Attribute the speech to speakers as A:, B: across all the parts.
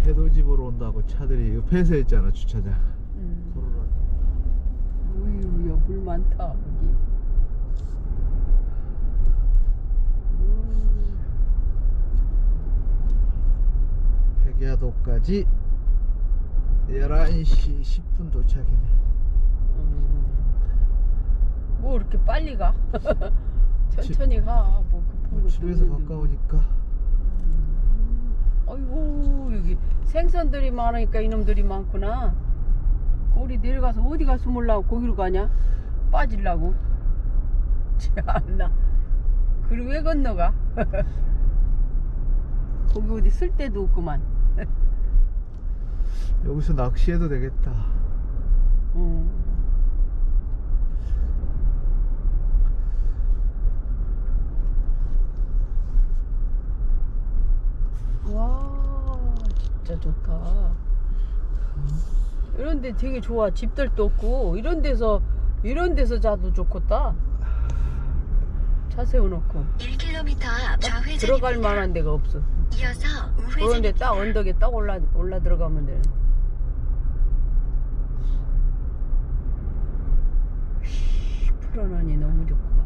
A: 아침에 해돋이보러 온다고 차들이 옆에서 했잖아 주차장
B: 음.
A: 도로라
B: 우유, 야, 물 많다, 여기. 음,
A: 백야도까지 11시 10분 도착이네
B: 음. 뭐 이렇게 빨리 가? 천천히 가. 뭐 급한 뭐거
A: 집에서. 가까우니까
B: 아이고 여기 생선들이 많으니까 이놈들이 많구나. 우리 내려가서 어디 가 숨으려고 거기로 가냐? 빠질라고. 참나. 그리고 왜 건너가? 거기 어디 쓸 데도 없구만.
A: 여기서 낚시해도 되겠다
B: 어. 와 진짜 좋다. 이런데 되게 좋아. 집들도 없고 이런 데서 이런 데서 자도 좋겠다. 차 세워놓고
C: 1km 앞 좌회전입니다.
B: 들어갈 만한 데가 없어.
C: 이어서
B: 그런데. 딱 언덕에 딱 올라 올라 들어가면 돼. 풀어놓으니 너무 좋구만.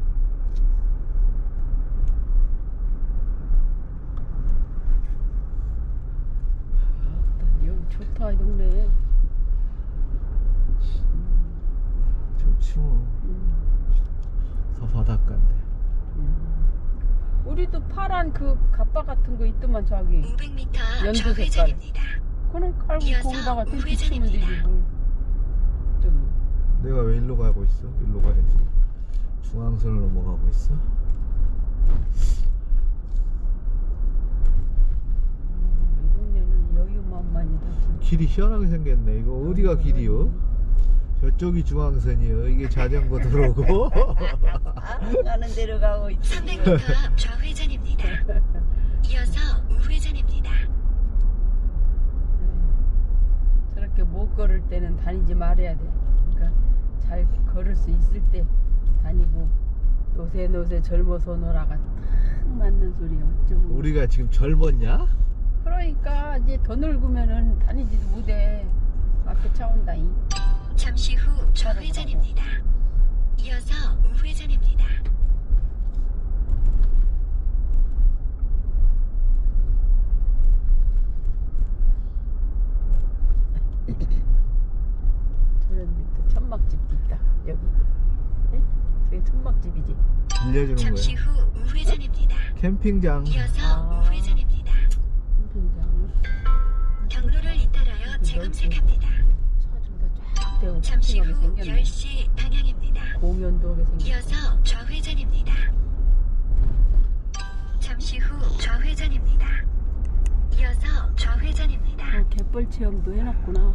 B: 아따, 여기 좋다 이 동네.
A: 좋지 뭐.
B: 음,
A: 더 바닷가인데
B: 음. 우리도 파란 그 갑바 같은 거 있더만 저기.
C: 500m
B: 연두
C: 좌회전입니다.
B: 그는 깔고
C: 이어서
B: 거기다가 텐트 치면 되지
C: 우회전입니다.
B: 뭘. 저기.
A: 내가 왜 일로 가고 있어? 일로 가야지 중앙선을 넘어가고 있어
B: 음, 이 동네는 여유만만이다. 진짜.
A: 길이 희한하게 생겼네 이거 어디가 길이요? 저쪽이 중앙선이요 이게 자전거 도로고
B: 가는 대로 가고 있지.
C: 300m 앞 좌회전입니다. 이어서 우회전입니다.
B: 저렇게 못 걸을 때는 다니지 말아야 돼. 그러니까 잘 걸을 수 있을 때 다니고 노세 노세 젊어서 놀아가 딱 맞는 소리야. 어쩌면.
A: 우리가 지금 젊었냐?
B: 그러니까 이제 더 늙으면은 다니지도 못해. 앞에 차 온다잉.
C: 잠시 후 좌회전입니다. 이어서 우회전입니다.
B: 저런 밑에 천막집도 있다. 여기. 네? 저기 천막집이지.
A: 빌려주는
C: 잠시
A: 거야
C: 후 우회전입니다.
A: 캠핑장
C: 이어서
B: 아.
C: 우회전 경로를 잇따라여 재검색합니다. 잠시 후
B: 캠핑하게 생겼네.
C: 10시 방향입니다.
B: 공연도 하게 생겼어.
C: 이어서 좌회전입니다. 잠시 후 좌회전입니다. 이어서 좌회전입니다.
B: 어, 갯벌 체험도 해놨구나.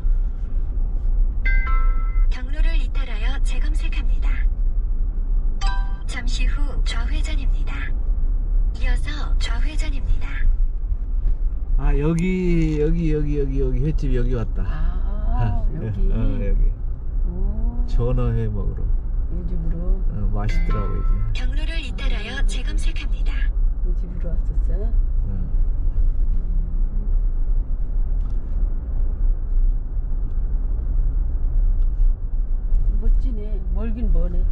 C: 경로를 잇따라여 재검색합니다. 잠시 후 좌회전입니다. 이어서 좌회전입니다.
A: 아 여기 여기 여기 여기 여기 횟집 여기 왔다
B: 아, 여기.
A: 어, 여기
B: 오,
A: 전어회 먹으러
B: 이 집으로,
A: 어, 맛있더라고 이제
C: 경로를 잇따라여 재검색합니다.
B: 이 집으로 왔었어.
A: 어.
B: 멋지네. 멀긴 머네.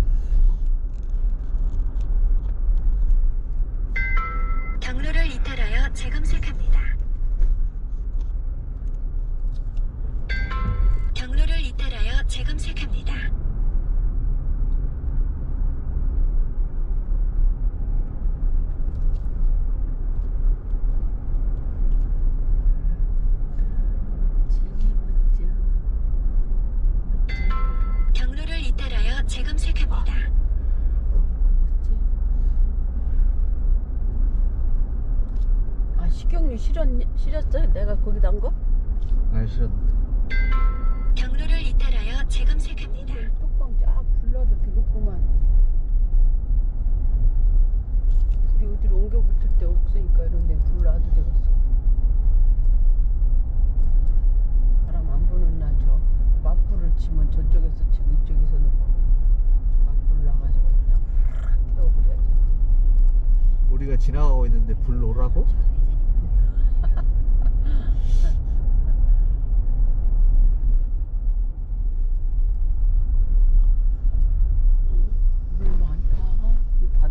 C: 경로를 잇따라여 재검색합니다. 재검색합니다. 경로를.
B: 아, 식용유 실었, 실었어? 내가 거기다 한 거?
A: 안 싫었는데
C: 재검색합니다.
B: 뚜껑 쫙 불러도 되겠구만. 불이 어디로 옮겨 붙을 데 없으니까 이런 데 불러도 되겠어. 바람 안 부는 날 저 맞불을 치면 저쪽에서 치고 이쪽에서 놓고 맞불 나가지고 그냥 확 태워버려야지.
A: 우리가 지나가고 있는데 불 오라고?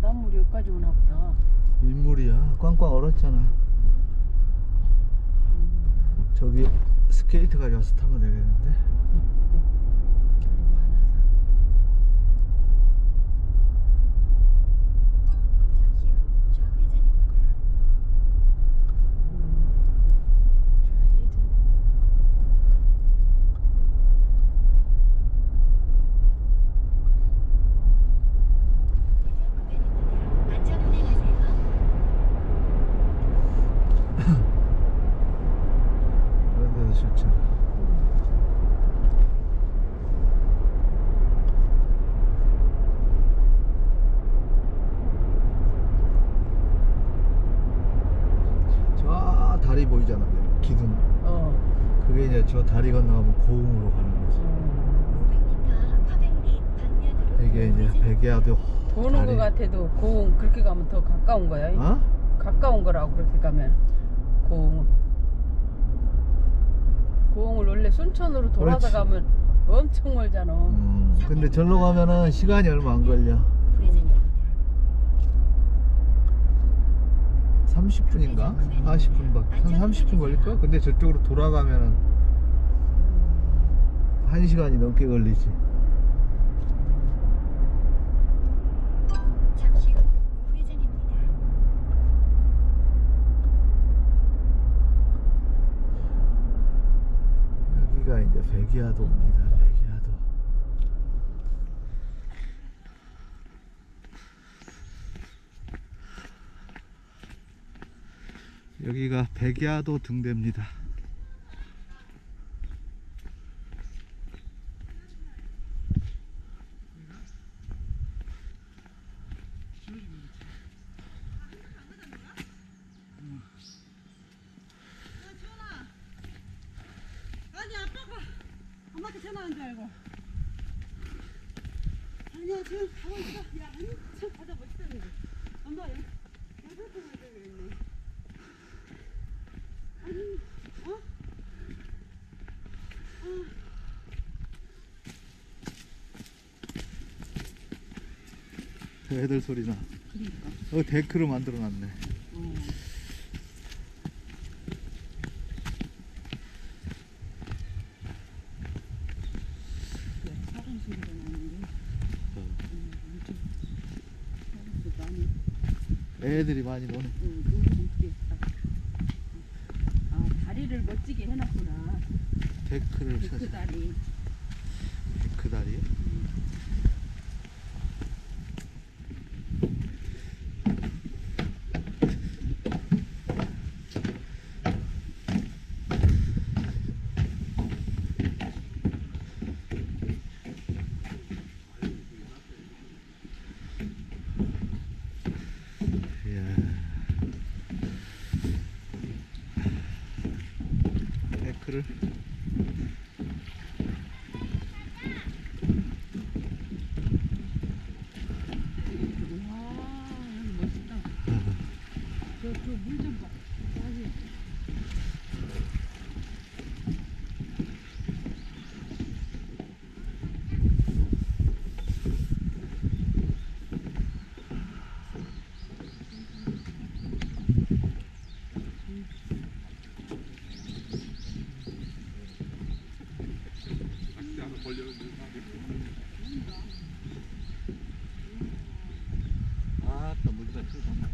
B: 여기까지 오나 보다.
A: 인물이야. 꽝꽝 얼었잖아.
B: 음,
A: 저기 스케이트 가져와서 타면 되겠는데.
C: 잠시 후 좌회전입니다. 안전 운행하세요.
A: 그런 데도 좋잖아. 저 다리 보이잖아. 그 기둥.
B: 어.
A: 그게 이제 저 다리 건너가면 고흥으로 가는 거지.
C: 500m 화백리 방면으로
A: 이게 이제 백야도
B: 보는
A: 다리.
B: 것 같아도 고흥 그렇게 가까운 거야.
A: 어?
B: 가까운 거라고 그렇게 가면 고흥은. 고흥을 원래 순천으로 돌아서
A: 그렇지.
B: 가면 엄청 멀잖아.
A: 음, 근데 절로 가면은 시간이 얼마 안 걸려.
C: 우회전입니다.
A: 30분인가? 40분밖에 한 30분 걸릴까? 근데 저쪽으로 돌아가면은 1시간이 넘게 걸리지.
C: 잠시 후 우회전입니다.
A: 여기가 이제 백야도입니다. 백야도. 여기가 백야도 등대입니다.
D: 아니 아빠가 전화한 줄 알고 아니야 지금 가고 있어 야 한참 가다 멋있었는데 엄마 여- 여덟 번 가자 그랬네 아니 어?
A: 저 애들 소리나.
D: 그러니까
A: 어, 데크를 만들어 놨네.
D: 어. 그래, 사람 소리가 나는데 음, 엄청 사람 소리 많이
A: 애들이 많이 노네.
D: 응. 아, 다리를 멋지게 해놨구나.
A: 데크를
D: 그
A: 쳐서.
D: 다리.
A: 그 다리요? 이야. 데크를
D: 와, 멋있다. 저, 저 물 좀 봐. 여기.
A: 아따 물가 크다.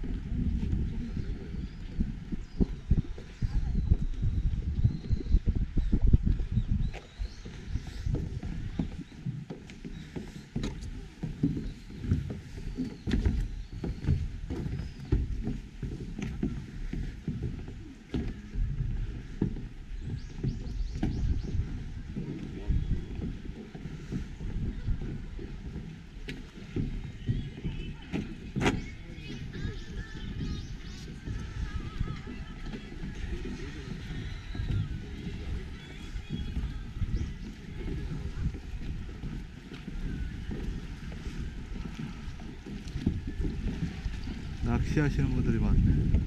A: 낚시하시는 분들이 많네.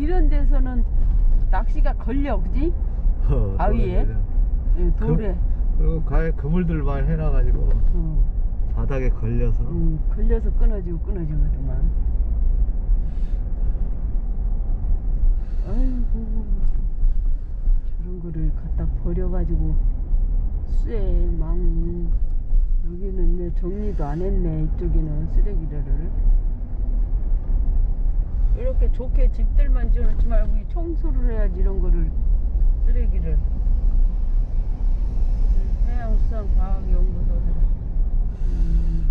B: 이런 데서는 낚시가 걸려, 그지?
A: 어,
B: 바위에?
A: 돌에
B: 예, 돌에.
A: 그리고 가에 그물들 많이 해놔가지고
B: 어,
A: 바닥에 걸려서
B: 음, 걸려서 끊어지고 끊어지거든만. 아이고, 저런 거를 갖다 버려가지고 쇠, 망. 여기는 정리도 안 했네, 이쪽에는 쓰레기를. 이렇게 좋게 집들만 지어놓지 말고 이 청소를 해야지, 이런 거를. 쓰레기를. 해양수산 과학연구소들. 음.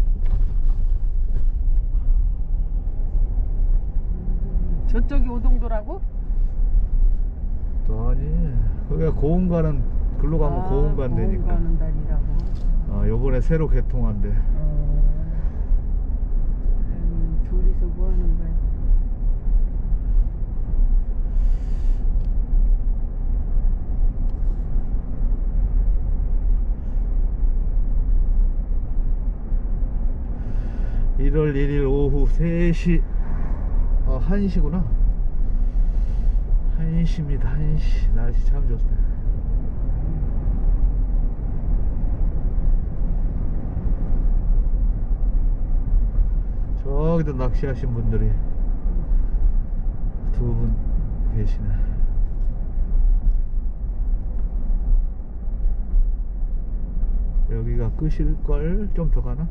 B: 음, 저쪽이 오동도라고?
A: 또 아니 거기가 고흥가는 글로 가면
B: 아,
A: 고흥간 되니까
B: 가는 다리라고.
A: 어, 요번에 새로 개통한대
B: 어. 음, 둘이서 뭐 하는 거야?
A: 일 1월 1일 오후 3시. 어 1시구나. 1시입니다 1시. 날씨 참 좋네 저기도 낚시하신 분들이 두 분 계시네. 여기가 끝일걸 좀 더 가나?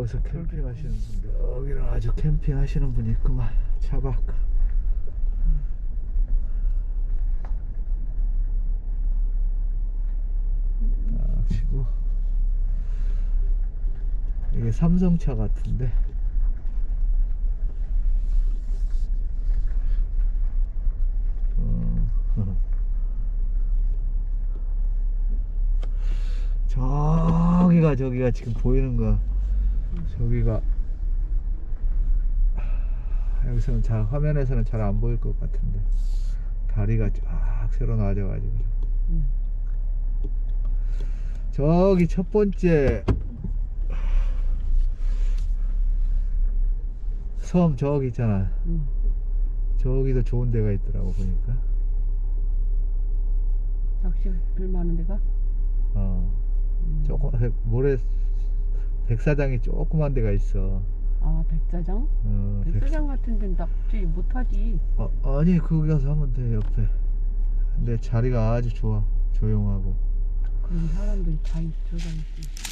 A: 저기서 캠핑 하시는 분 여기는 아주 캠핑 하시는 분이 있구만. 차박 딱 치고. 이게 삼성차 같은데. 어. 저기가 저기가 지금 보이는 거 저기가 여기서는 잘 화면에서는 잘 안 보일 것 같은데 다리가 쫙 새로 나져가지고
B: 음.
A: 저기 첫 번째 섬 저기 있잖아
B: 음.
A: 저기도 좋은 데가 있더라고 보니까
B: 낚시 별 많은 데가?
A: 어
B: 음.
A: 조금 모래 백사장이 조그만 데가 있어
B: 아 백사장?
A: 어, 백-
B: 백사장 같은 데는 낚시 못하지.
A: 어, 아니 거기 가서 하면 돼 옆에 근데 자리가 아주 좋아 조용하고
B: 그런 사람들이 다 있- 들어가 있지.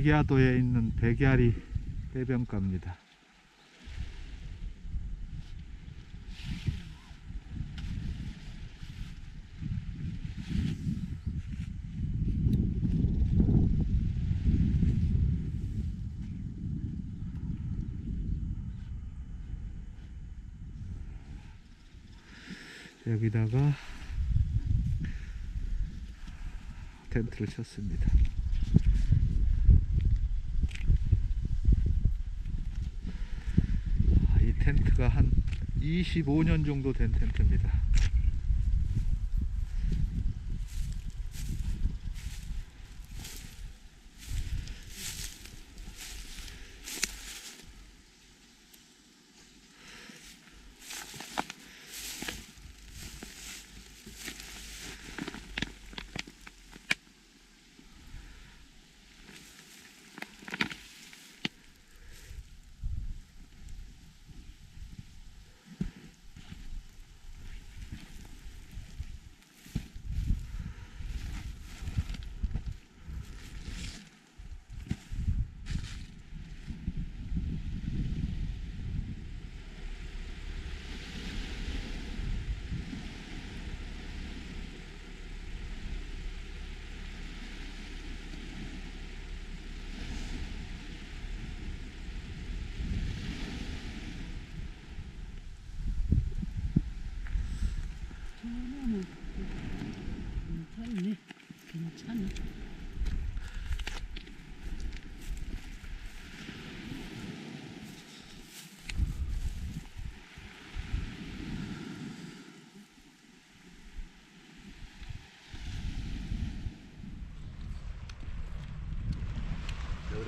A: 백야도에 있는 백야리 해변가입니다. 여기다가 텐트를 쳤습니다. 아, 이 텐트가 한 25년 정도 된 텐트입니다.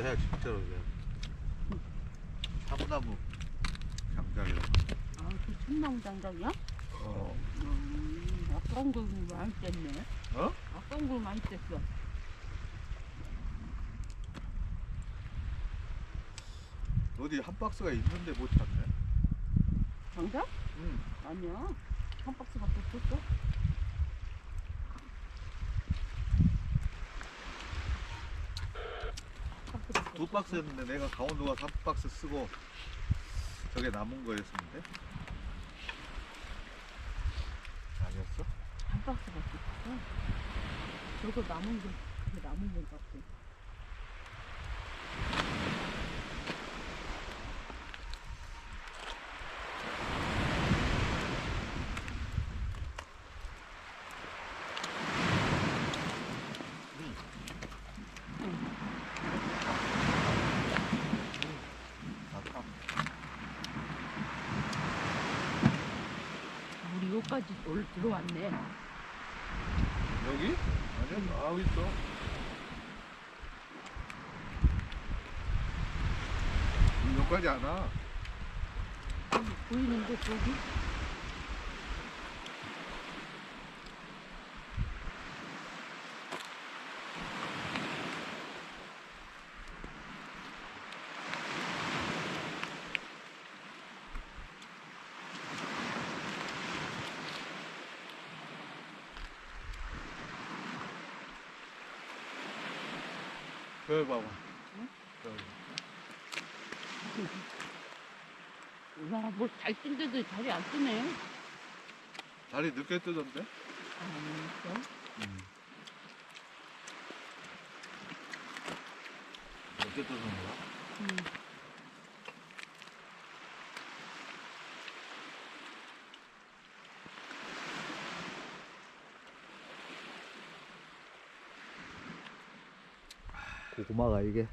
A: 여기다 해 진짜로 그냥 사무나무 장작이라.
D: 아, 그 참나무 장작이야?
A: 어.
D: 음, 아까운 걸 많이 뗐네.
A: 어?
D: 아까운 걸 많이 뗐어.
A: 어디 한 박스가 있는데 못 찾네.
D: 장작?
A: 응.
D: 아니야. 한 박스밖에 없었어.
A: 박스였는데 내가 강원도가 한 박스 쓰고 저게 남은 거였었는데 아니었어?
D: 한 박스밖에 없어. 저거 남은 게, 그게 남은 게 같아.
A: 아까
D: 물이 여기까지 올 들어왔네.
A: 여기? 아니야 나하고 있어 여기까지 안 와.
D: 보이는데 저기?
A: 여기 봐봐
D: 응?
A: 여기.
D: 와, 뭘잘 뜬데도 자리 안 뜨네.
A: 다리 늦게 뜨던데?
D: 아, 그럼?
A: 늦게 뜨는 거야?
D: 음.
A: 고구마가 이게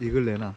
A: 익을 내나?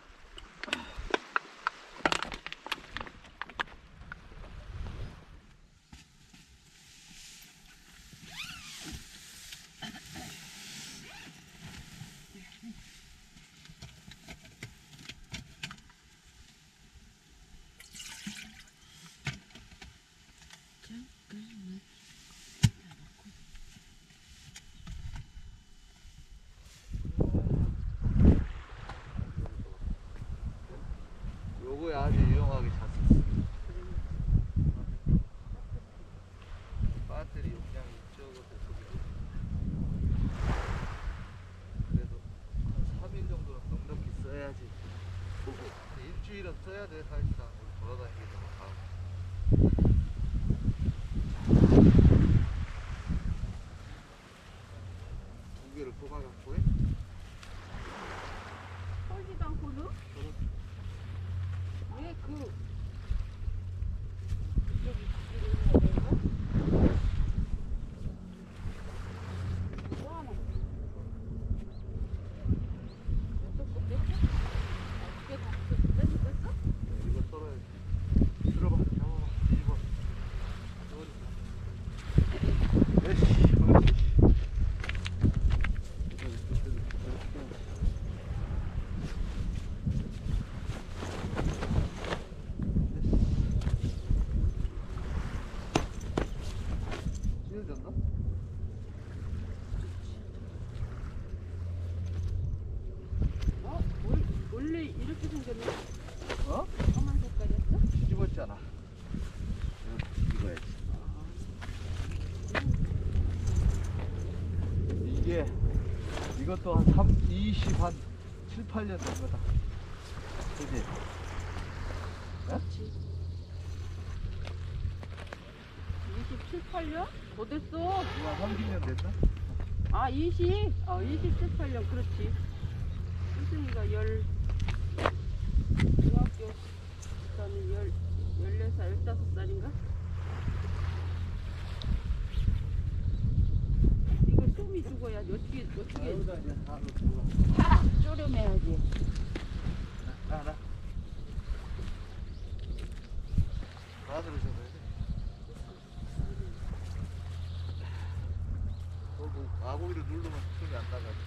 D: 털지도 않고는? 왜 그, 저기, 저기 있는 거 뭐 하나? 뺐어? 뺐어? 이게 다 뺐어? 뺐어?
A: 이거 썰어야지. 들어봐, 잡아봐, 뒤집어. 썰어봐. 에이씨, 그렇지. 찢어졌나?
D: 어? 원- 원래 이렇게 생겼네?
A: 어?
D: 까만 색깔이었어?
A: 뒤집었잖아. 이거 뒤집어야지. 이게 이것도 한 3, 20, 한 7, 8년 된 거다. 그지?
D: 그렇지. 27, 8년? 더 됐어.
A: 한 30년 됐나?
D: 아, 20? 어, 27, 8년. 그렇지. 수승이가 열, 중학교 저는 열, 14살, 15살인가? 이거 숨이 쪼려매야지.
A: 하나. 반으로 잡아야 돼. 어, 뭐, 아고기를 누르면 손이 안 나가지.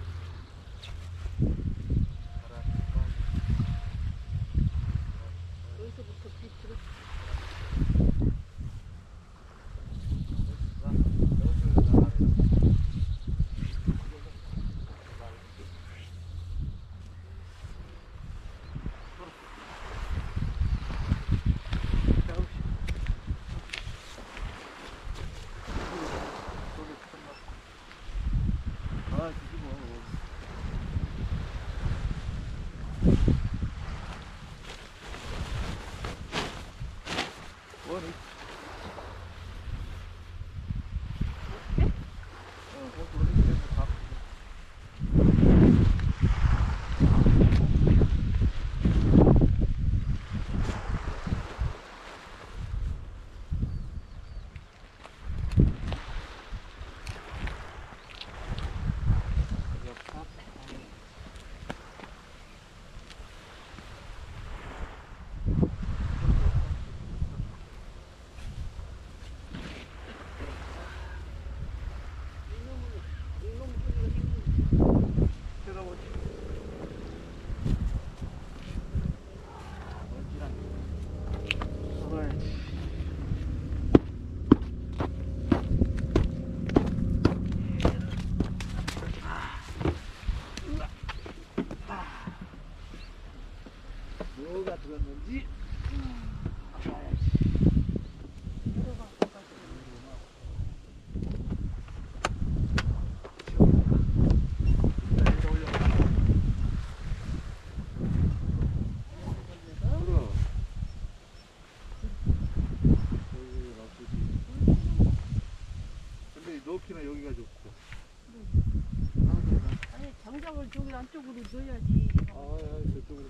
D: 저기 안쪽으로 넣어야지.
A: 아, 저쪽으로.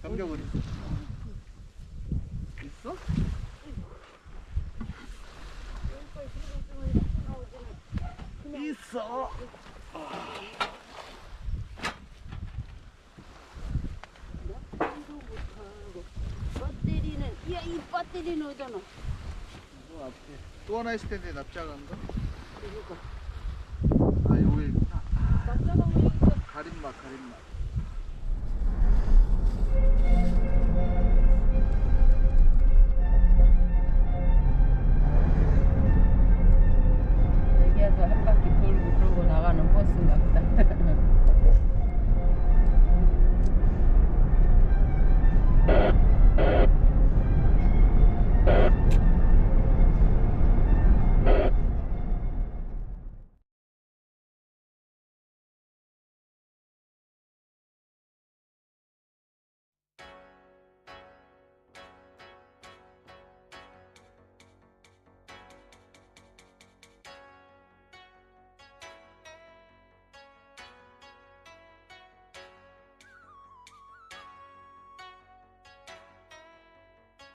A: 장작은 있어? 있어? 있어.
D: 배터리는, 야, 이 배터리는?
A: 또 앞에 또 하나 있을 텐데 납작한 거?